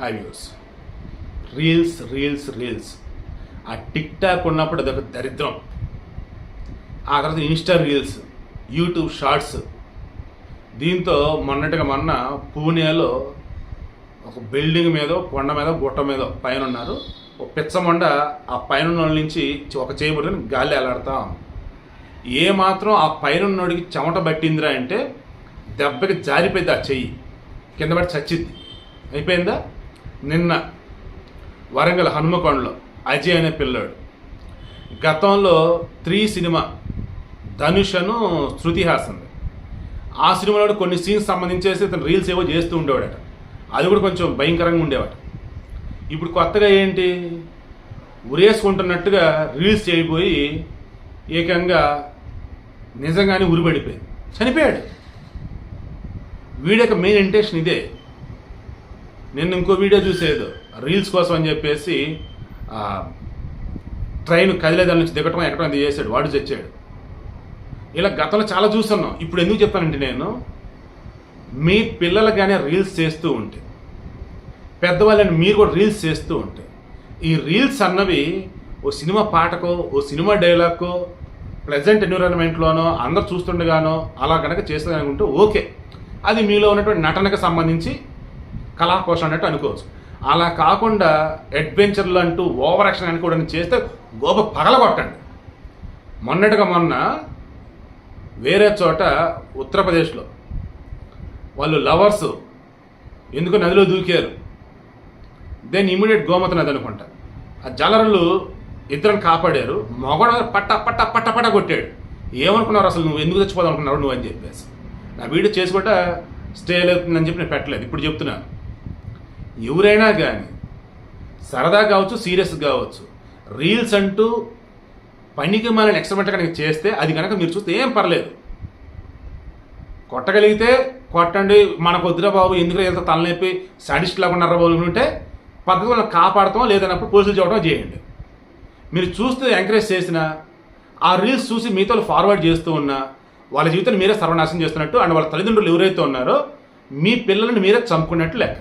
Hi views reels reels reels ఆ tick talk ఉన్నప్పుడు అదొక దరిద్రం. ఆ తర్వాత ఇన్స్టా రీల్స్ యూట్యూబ్ షార్ట్స్ దీంతో మొన్నటిగా మొన్న పూణేలో ఒక బిల్డింగ్ మీద కొండ మీద గుట్ట మీద పైన ఉన్నారు ఒక పిచ్చమండ ఆ పైన నుంచి ఒక చేయబడి గాలి ఎలాడతాం ఏ మాత్రం ఆ పైన ఉన్నోడికి చెమట పట్టిందిరా అంటే దెబ్బకి జారిపోయింది ఆ చెయ్యి. కింద పడి చచ్చిద్ది. అయిపోయిందా? నిన్న వరంగల్ హనుమకొండలో అజయ్ అనే పిల్లాడు. గతంలో త్రీ సినిమా ధనుషను శృతి హాసన్ ఆ సినిమాలో కొన్ని సీన్స్ సంబంధించేసి ఇతను రీల్స్ ఏవో చేస్తూ ఉండేవాడట. అది కూడా కొంచెం భయంకరంగా ఉండేవాడు ఇప్పుడు కొత్తగా ఏంటి? ఉరేసుకుంటున్నట్టుగా రీల్స్ చేయబోయి ఏకంగా నిజంగానే ఉరిపడిపోయింది చనిపోయాడు. వీడి మెయిన్ ఇంటెన్షన్ ఇదే. నేను ఇంకో వీడియో చూసేది రీల్స్ కోసం అని చెప్పేసి ట్రైన్ కదిలే దాని నుంచి దిగటం ఎక్కడం అది చేశాడు వాడు చచ్చాడు. ఇలా గతంలో చాలా చూస్తున్నాం. ఇప్పుడు ఎందుకు చెప్పానంటే నేను మీ పిల్లలు కానీ రీల్స్ చేస్తూ ఉంటే పెద్దవాళ్ళని మీరు కూడా రీల్స్ చేస్తూ ఉంటే ఈ రీల్స్ అన్నవి ఓ సినిమా పాటకో ఓ సినిమా డైలాగ్కో ప్రజెంట్ ఎన్విరాన్మెంట్లోనో అందరు చూస్తుండగానో అలా కనుక చేస్తే అనుకుంటే ఓకే. అది మీలో ఉన్నటువంటి నటనకు సంబంధించి కళాకోశం అన్నట్టు అనుకోవచ్చు. అలా కాకుండా అడ్వెంచర్లు అంటూ ఓవర్ యాక్షన్ అనుకోవడం చేస్తే గోప పగలగొట్టండి. మొన్నటిగా మొన్న వేరే చోట ఉత్తరప్రదేశ్లో వాళ్ళు లవర్స్ ఎందుకు నదిలో దూకారు. దెన్ ఇమీడియట్ గోమత నది అనుకుంటా. ఆ జలరులు ఇద్దరిని కాపాడారు. మొగడు పట్ట పట్ట పట్ట పట్ట కొట్టాడు. ఏమనుకున్నారు అసలు నువ్వు ఎందుకు చచ్చిపోదాం అనుకున్నావు నువ్వు అని చెప్పేసి. నా వీడియో చేసి కూడా స్టే అవుతుందని చెప్పి నేను పెట్టలేదు. ఇప్పుడు చెప్తున్నాను. ఎవరైనా కానీ సరదా కావచ్చు సీరియస్ కావచ్చు రీల్స్ అంటూ పనికి మనల్ని ఎక్స్పెరిమెంట్ కనుక చేస్తే అది కనుక మీరు చూస్తే ఏం పర్లేదు. కొట్టగలిగితే కొట్టండి మనకు వద్దురా బాబు ఎందుకు ఎంత తలనొప్పి సడిస్ట్ లాగా ఉన్నారా బాబు ఉంటే పద్ధతి మనం కాపాడతాం లేదన్నప్పుడు పోలీసులు చూడటం చేయండి. మీరు చూస్తూ ఎంకరేజ్ చేసిన ఆ రీల్స్ చూసి మీతో ఫార్వర్డ్ చేస్తూ ఉన్నా వాళ్ళ జీవితాన్ని మీరే సర్వనాశనం చేస్తున్నట్టు అండ్ వాళ్ళ తల్లిదండ్రులు ఎవరైతే ఉన్నారో మీ పిల్లల్ని మీరే చంపుకున్నట్టు లెక్క.